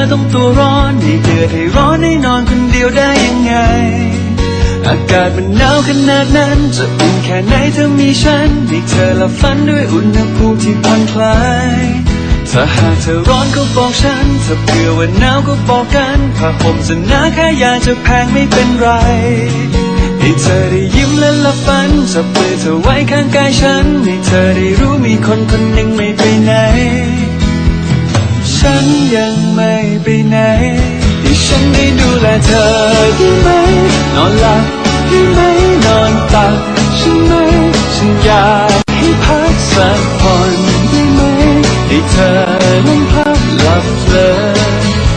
ธอต้องตัวร้อนให้เดือดให้ร้อนให้นอนคนเดียวได้ยังไง อากาศมันหนาวขนาดนั้น จะอุ่นแค่ไหนเธอมีฉันให้เธอละฟันด้วยอุณหภูมิที่ผ่อนคลายถ้าหากเธอร้อนก็บอกฉัน ถ้าเบื่อว่าหนาวก็บอกกันผ้าห่มจะหนาแค่ยาจะแพงไม่เป็นไร ให้เธอได้ยิ้มและละฟันจะเมือเธอไว้ข้างกายฉัน ให้เธอได้รู้มีคนคนหนึ่งไม่ ฉันยังไม่ไปไหนให้ฉันได้ดูแลเธอได้ไหม นอนหลับได้ไหม นอนตักใช่ไหม ฉันอยากให้พักสักผ่อนได้ไหม ให้เธอนั้นพักหลับเพลิน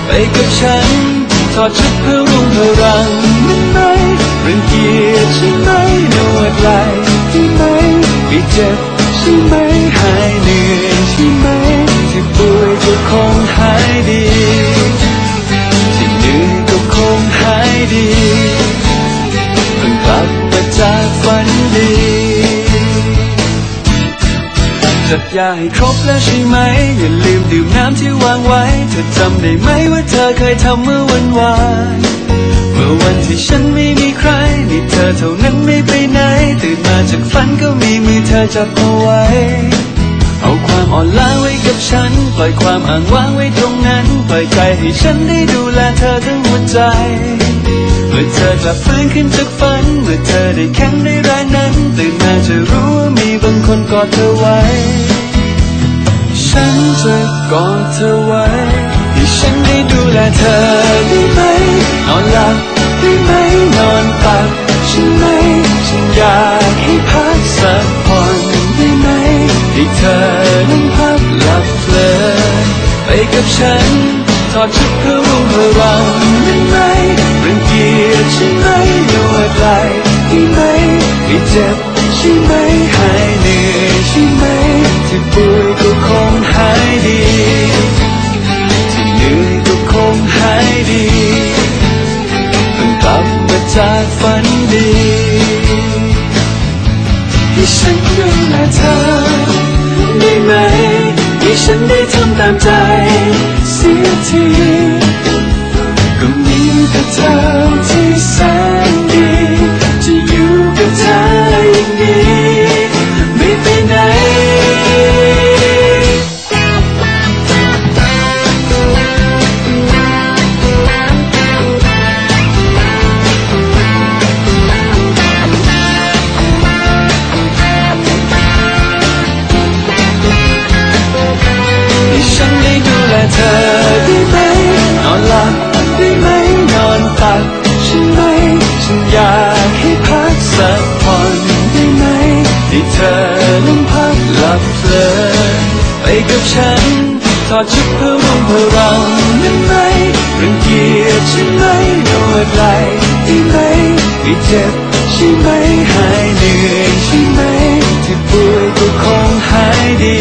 ไปกับฉันถอดชุดเพื่อรุ่งเพื่อรังได้ไหมเรื่องเกียรใช่ไหมนวดไหล่ได้ไหมไม่เจ็บ จัดยาให้ครบแล้วใช่ไหม อย่าลืมดื่มน้ำที่วางไว้ เธอจำได้ไหมว่าเธอเคยทำเมื่อวันวานเมื่อวันที่ฉันไม่มีใครนี่เธอเท่านั้นไม่ไปไหน ตื่นมาจากฝันก็มีมือเธอจับเอาไว้ เอาความอ่อนล้าไว้กับฉัน ปล่อยความอ้างว้างไว้ตรงนั้น ปล่อยใจให้ฉันได้ดูแลเธอทั้งหัวใจเมื่อเธอกลับฟื้นขึ้นจากฝัน เมื่อเธอได้แข็งได้แรงนั้น ตื่นมาจะรู้ว่ามีบางคนกอดเธอไว้ ฉันจะกอดเธอไว้ให้ฉันได้ดูแลเธอได้ไหม นอนหลับได้ไหม นอนตักใช่ไหม ฉันอยากให้พักสักผ่อนได้ไหม ให้เธอนั้นพักหลับเพลินไปกับฉันถอดชุดเพื่อรุ่งเพื่อรังได้ไหมเรื่องเกียรใช่ไหมนวดไหล่ได้ไหมไม่เจ็บใช่ไหมหายเหนื่อยใช่ไหมที่ป่วย จากฝันดีให้ฉันดูแลเธอได้ไหมให้ฉันได้ทำตามใจเสียที เธอได้ไหม นอนหลับได้ไหม นอนตักฉันไหม ฉันอยากให้พักสักผ่อนได้ไหม ให้เธอลงพักหลับเพลินไปกับฉัน ถอดชุดเพื่อร่วมพลังได้ไหมรังเกียจฉันไหมนวดไหลได้ไหมไม่เจ็บใช่ไหมหายเหนื่อยใช่ไหมที่ป่วยก็คงหายดี